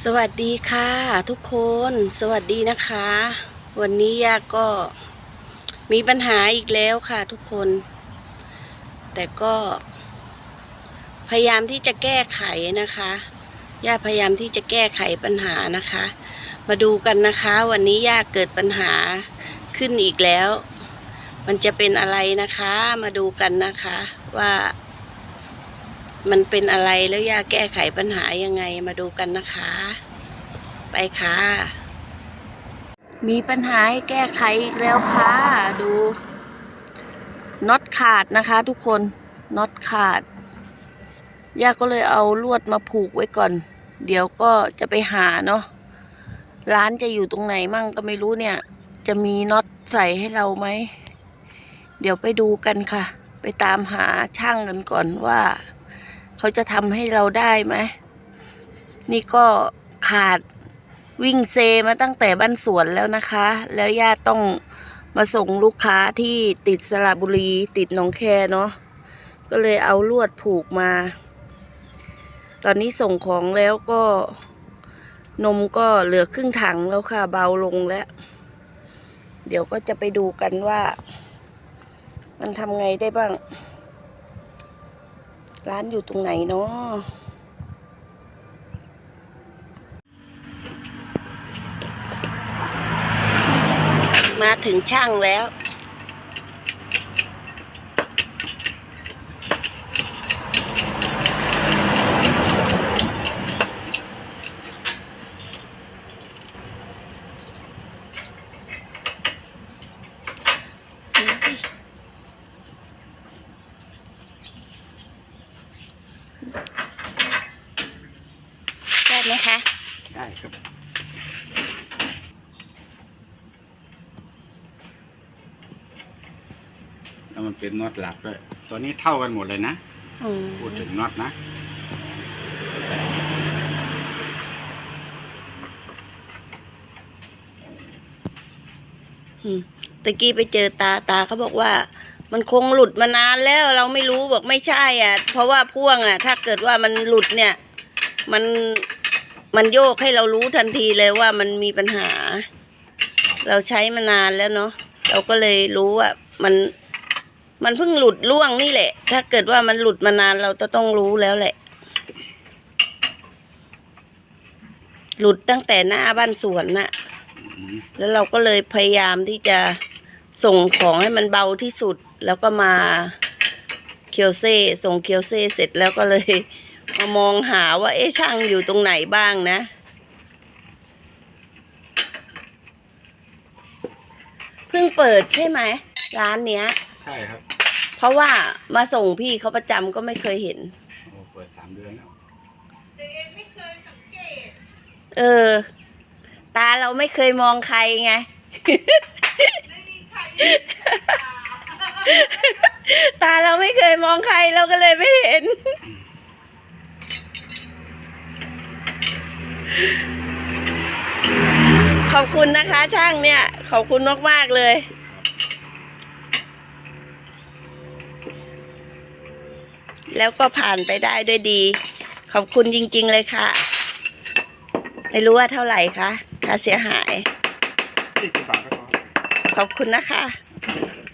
สวัสดีค่ะ ทุกคนสวัสดีนะคะ วันนี้ย่าก็มีปัญหาอีกแล้วค่ะ ทุกคน แต่ก็พยายามที่จะแก้ไขนะคะย่าพยายามที่จะแก้ไขปัญหานะคะ มาดูกันนะคะ วันนี้ย่าเกิดปัญหาขึ้นอีกแล้ว มันจะเป็นอะไรนะคะ มาดูกันนะคะว่า มันเป็นอะไรแล้วยาแก้ไขปัญหายังไงมาดูกันนะคะ ไปค่ะ มีปัญหาให้แก้ไขอีกแล้วค่ะ ดูน็อตขาดนะคะ ทุกคนน็อตขาดย่าก็เลยเอาลวดมาผูกไว้ก่อน เดี๋ยวก็จะไปหาเนาะร้านจะอยู่ตรงไหนมั่งก็ไม่รู้เนี่ย จะมีน็อตใส่ให้เราไหม เดี๋ยวไปดูกันค่ะ ไปตามหาช่างกันก่อนว่า เขาจะทำให้เราได้ไหมนี่ก็ขาดวิ่งเซมาตั้งแต่บ้านสวนแล้วนะคะ แล้วญาติต้องมาส่งลูกค้าที่ติดสระบุรีติดหนองแคเนาะก็เลยเอาลวดผูกมา ตอนนี้ส่งของแล้วก็นมก็เหลือครึ่งถังแล้วค่ะเบาลงแล้ว เดี๋ยวก็จะไปดูกันว่า มันทำไงได้บ้าง ร้านอยู่ตรงไหนเนาะมาถึงช่างแล้ว ได้ไหมคะ ได้ครับ แล้วมันเป็นน็อตหลักด้วย ตัวนี้เท่ากันหมดเลยนะ อืมพูดถึงน็อตนะ อืมตะกี้ไปเจอตาตาเขาบอกว่า มันคงหลุดมานานแล้วเราไม่รู้บอกไม่ใช่อะ เพราะว่าพ่วงอะ ถ้าเกิดว่ามันหลุดเนี่ย มันมันโยกให้เรารู้ทันทีเลยว่ามันมีปัญหา เราใช้มานานแล้วเนาะเราก็เลยรู้ว่ามันมันเพิ่งหลุดล่วงนี่แหละ ถ้าเกิดว่ามันหลุดมานานเราจะต้องรู้แล้วแหละ หลุดตั้งแต่หน้าบ้านสวนน่ะ แล้วเราก็เลยพยายามที่จะส่งของให้มันเบาที่สุด แล้วก็มาเคียวเซ่ส่งเคียวเซ่เสร็จแล้วก็เลยมามองหาว่า เอ๊ะช่างอยู่ตรงไหนบ้างนะ เพิ่งเปิดใช่ไหม ร้านเนี้ย ใช่ครับเพราะว่ามาส่งพี่เขาประจำก็ไม่เคยเห็น โอ้เปิดสามเดือนแล้วเออ ตาเราไม่เคยมองใครไง ตาเราไม่เคยมองใครเราก็เลยไม่เห็น ขอบคุณนะคะ ช่างเนี่ย ขอบคุณมากๆเลยแล้วก็ผ่านไปได้ด้วยดี ขอบคุณจริง ๆ เลยค่ะ ไม่รู้ว่าเท่าไหร่คะค่าเสียหายสี่สิบบาทก็พอขอบคุณนะคะค